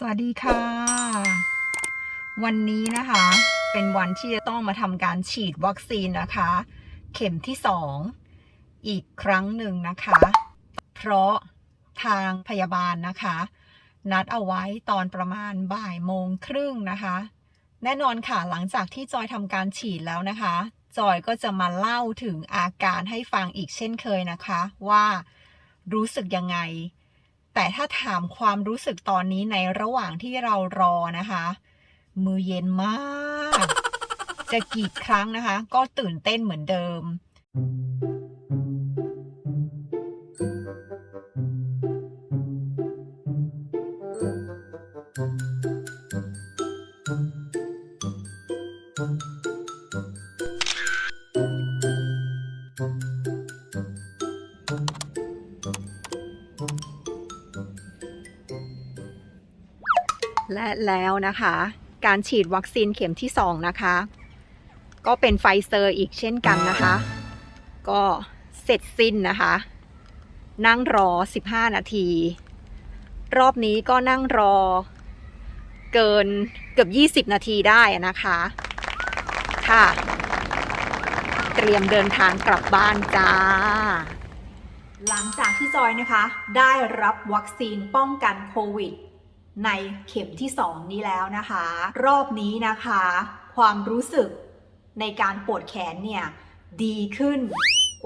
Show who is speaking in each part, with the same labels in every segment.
Speaker 1: สวัสดีค่ะ วันนี้นะคะ เป็นวันที่จะต้องมาทำการฉีดวัคซีนนะคะ เข็มที่สองอีกครั้งหนึ่งนะคะ เพราะทางพยาบาลนะคะ นัดเอาไว้ตอนประมาณบ่ายโมงครึ่งนะคะ แน่นอนค่ะหลังจากที่จอยทำการฉีดแล้วนะคะ จอยก็จะมาเล่าถึงอาการให้ฟังอีกเช่นเคยนะคะ ว่ารู้สึกยังไง แต่ถ้าถามความรู้สึกตอนนี้ในระหว่างที่เรารอนะคะ มือเย็นมาก จะกี่ครั้งนะคะ ก็ตื่นเต้นเหมือนเดิม และแล้วนะคะ การฉีดวัคซีนเข็มที่ 2 นะคะ ก็เป็นไฟเซอร์อีกเช่นกันนะคะ ก็เสร็จสิ้นนะคะ นั่งรอ 15 นาที รอบนี้ก็นั่งรอเกินเกือบ 20 นาทีได้นะคะค่ะ เตรียมเดินทางกลับบ้านจ้า หลังจากที่จอยนะคะ ได้รับวัคซีนป้องกันโควิด ในเข็มที่ 2 นี้แล้วนะคะ รอบนี้นะคะ ความรู้สึกในการปวดแขนเนี่ยดีขึ้น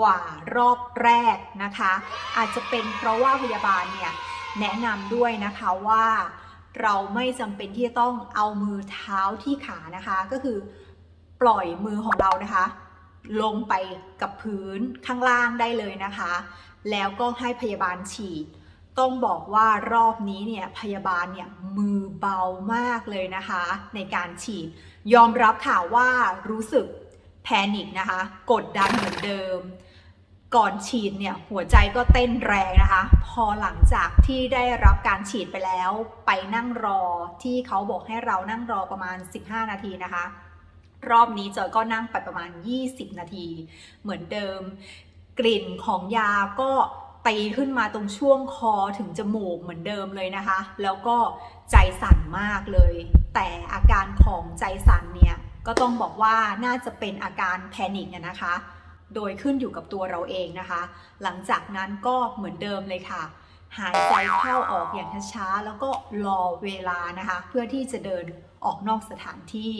Speaker 1: กว่ารอบแรกนะคะ อาจจะเป็นเพราะว่าพยาบาลเนี่ยแนะนำด้วยนะคะว่าเราไม่จำเป็นที่จะต้องเอามือเท้าที่ขานะคะ ก็คือปล่อยมือของเรานะคะ ลงไปกับพื้นข้างล่างได้เลยนะคะ แล้วก็ให้พยาบาลฉีด ต้องบอกว่ารอบนี้เนี่ยพยาบาลเนี่ยมือเบามากเลยนะคะ ในการฉีด ยอมรับค่ะว่ารู้สึกแพนิคนะคะ กดดันเหมือนเดิม ก่อนฉีดเนี่ยหัวใจก็เต้นแรงนะคะ พอหลังจากที่ได้รับการฉีดไปแล้ว ไปนั่งรอที่เขาบอกให้เรานั่งรอประมาณ 15 นาทีนะคะ รอบนี้จอยก็นั่งไปประมาณ 20 นาที เหมือนเดิม กลิ่นของยาก็ ตีขึ้นมาตรงช่วงคอถึงจมูกเหมือนเดิมเลยนะคะ แล้วก็ใจสั่นมากเลย แต่อาการของใจสั่นเนี่ยก็ต้องบอกว่าน่าจะเป็นอาการแพนิคอะนะคะ โดยขึ้นอยู่กับตัวเราเองนะคะ หลังจากนั้นก็เหมือนเดิมเลยค่ะ หายใจเข้าออกอย่างช้าๆแล้วก็รอเวลานะคะ เพื่อที่จะเดินออกนอกสถานที่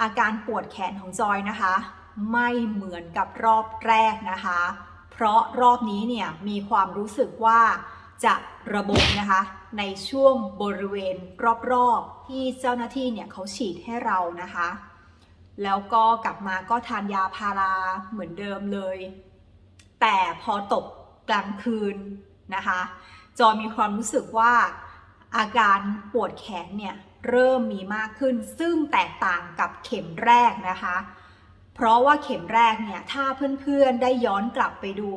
Speaker 1: อาการปวดแขนของจอยนะคะ ไม่เหมือนกับรอบแรกนะคะ เพราะรอบนี้เนี่ยมีความรู้สึกว่าจะระบมนะคะในช่วงบริเวณรอบๆ ที่เจ้าหน้าที่เนี่ยเขาฉีดให้เรานะคะ แล้วก็กลับมาก็ทานยาพาราเหมือนเดิมเลย แต่พอตกกลางคืนนะคะ จอยมีความรู้สึกว่าอาการปวดแขนเนี่ยเริ่มมีมากขึ้นซึ่งแตกต่างกับเข็มแรกนะคะ เพราะว่าเข็มแรกเนี่ยถ้าเพื่อนๆได้ย้อนกลับไปดู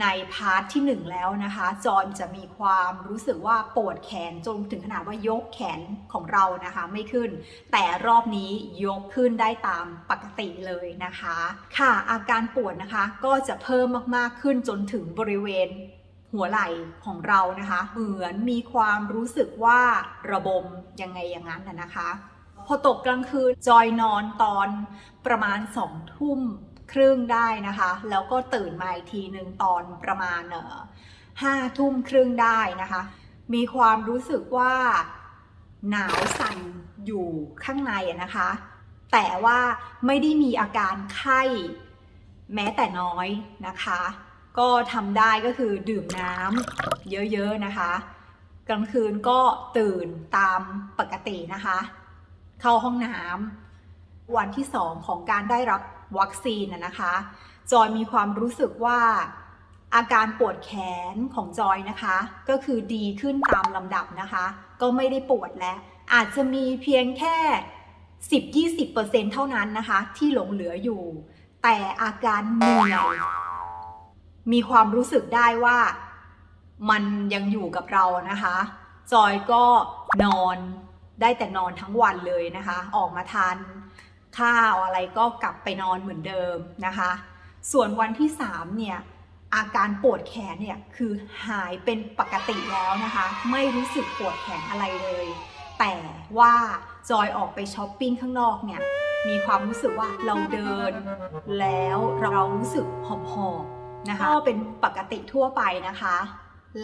Speaker 1: ในพาร์ทที่ 1 แล้วนะคะ จอยจะมีความรู้สึกว่าปวดแขนจนถึงขนาดว่ายกแขนของเรานะคะไม่ขึ้น แต่รอบนี้ยกขึ้นได้ตามปกติเลยนะคะ ค่ะอาการปวดนะคะก็จะเพิ่มมากๆขึ้นจนถึงบริเวณหัวไหล่ของเรานะคะ เหมือนมีความรู้สึกว่าระบมยังไงอย่างนั้นนะคะ พอตกกลางคืนจอยนอนตอนประมาณสองทุ่มครึ่งได้นะคะ แล้วก็ตื่นมาอีกทีหนึ่งตอนประมาณห้าทุ่มครึ่งได้นะคะ มีความรู้สึกว่าหนาวสั่นอยู่ข้างในนะคะ แต่ว่าไม่ได้มีอาการไข้ แม้แต่น้อยนะคะ ก็ทำได้ก็คือดื่มน้ำเยอะๆนะคะ กลางคืนก็ตื่นตามปกตินะคะ เข้าห้องน้ำวันที่สองของการได้รับวัคซีนนะคะ จอยมีความรู้สึกว่าอาการปวดแขนของจอยนะคะ ก็คือดีขึ้นตามลำดับนะคะ ก็ไม่ได้ปวดแล้ว อาจจะมีเพียงแค่ 10-20%เท่านั้นนะคะ ที่หลงเหลืออยู่ แต่อาการเหนื่อยมีความรู้สึกได้ว่ามันยังอยู่กับเรานะคะ จอยก็นอน ได้แต่นอนทั้งวันเลยนะคะ ออกมาทานข้าวอะไรก็กลับไปนอนเหมือนเดิมนะคะ ส่วนวันที่ 3 เนี่ยอาการปวดแขนเนี่ยคือหายเป็นปกติแล้วนะคะ ไม่รู้สึกปวดแขนอะไรเลย แต่ว่าจอยออกไปช้อปปิ้งข้างนอกเนี่ยมีความรู้สึกว่าเราเดิน แล้วเรารู้สึกหอบๆนะคะก็เป็นปกติทั่วไปนะคะ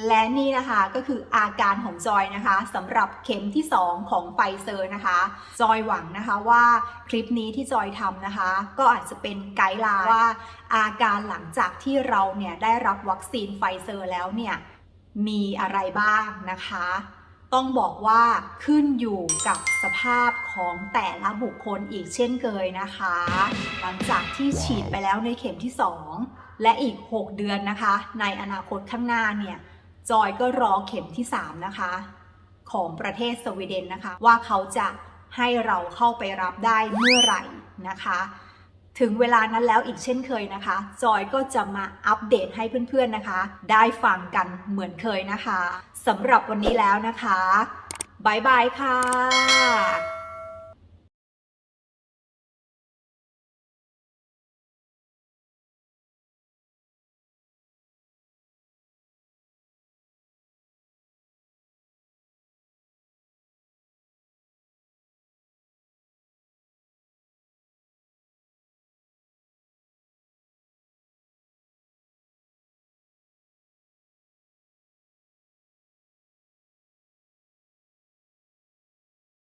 Speaker 1: และนี่นะคะก็คืออาการของจอยนะคะสำหรับเข็มที่ 2 ของไฟเซอร์นะคะ จอยหวังนะคะว่าคลิปนี้ที่จอยทำนะคะ ก็อาจจะเป็นไกด์ไลน์ว่า อาการหลังจากที่เราเนี่ยได้รับวัคซีนไฟเซอร์แล้วเนี่ยมีอะไรบ้างนะคะ ต้องบอกว่าขึ้นอยู่กับสภาพของแต่ละบุคคลอีกเช่นเคยนะคะ หลังจากที่ฉีดไปแล้วในเข็มที่ 2 และอีก 6 เดือนนะคะ ในอนาคตข้างหน้าเนี่ย จอยก็รอเข็มที่ 3 นะคะ ของประเทศสวีเดนนะคะ ว่าเขาจะให้เราเข้าไปรับได้เมื่อไหร่นะคะ ถึงเวลานั้นแล้วอีกเช่นเคยนะคะ จอยก็จะมาอัปเดตให้เพื่อนๆนะคะ ได้ฟังกันเหมือนเคยนะคะสำหรับวันนี้แล้วนะคะบายบายค่ะ